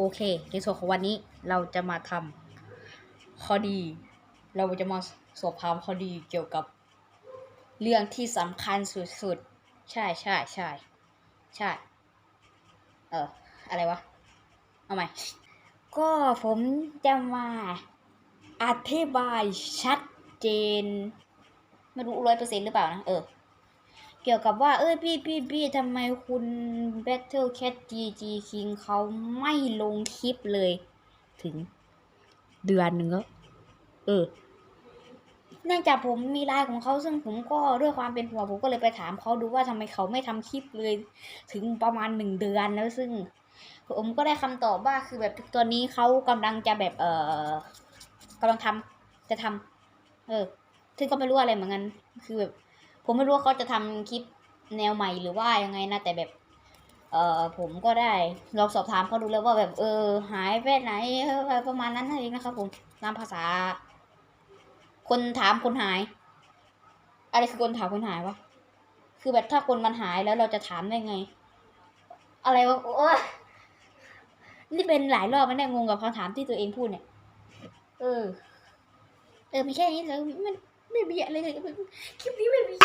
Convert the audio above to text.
โอเค ในส่วนของวันนี้เราจะมาทำคดี เราจะมาสอบถามคดีเกี่ยวกับ เรื่องที่สำคัญสุดๆ ใช่ใช่ใช่ใช่ เออ อะไรวะ เอาใหม่ ก็ผมจะมาอธิบายชัดเจน ไม่รู้ร้อยเปอร์เซ็นต์หรือเปล่านะ เออ กี่ยวกับว่า เอ้ยพี่พี่พี่ทำไมคุณ Battle Cat GG King เขาไม่ลงคลิปเลย ถึงเดือนหนึ่งแล้วเออเนื่องจากผมมีไลน์ของเขาซึ่งผมก็ด้วยความเป็นห่วงผมก็เลยไปถามเขาดูว่าทำไมเขาไม่ทำคลิปเลย ถึงประมาณหนึ่งเดือนแล้วซึ่ง ผมก็ได้คำตอบว่าคือแบบตอนนี้เขากำลังจะแบบเออกำลังทำจะทำเออซึ่งก็ไม่รู้อะไรเหมือนกันคือแบบ ผมไม่รู้ว่าเขาจะทำคลิปแนวใหม่หรือว่ายังไงนะแต่แบบ เออผมก็ได้ลองสอบถามเขาดูแล้วว่าแบบเออ หายไปไหนอะไรประมาณนั้นเองนะครับผมตามภาษา คนถามคนหาย อะไรคือคนถามคนหายวะคือแบบถ้าคนมันหายแล้วเราจะถามได้ไง อะไรวะโอ้ยนี่เป็นหลายรอบแล้วเนี่ยงงกับคำถามที่ตัวเองพูดเนี่ย เออ เออไม่ใช่นี้เลยมันไม่มีอะไรเลยคลิปนี้ไม่มี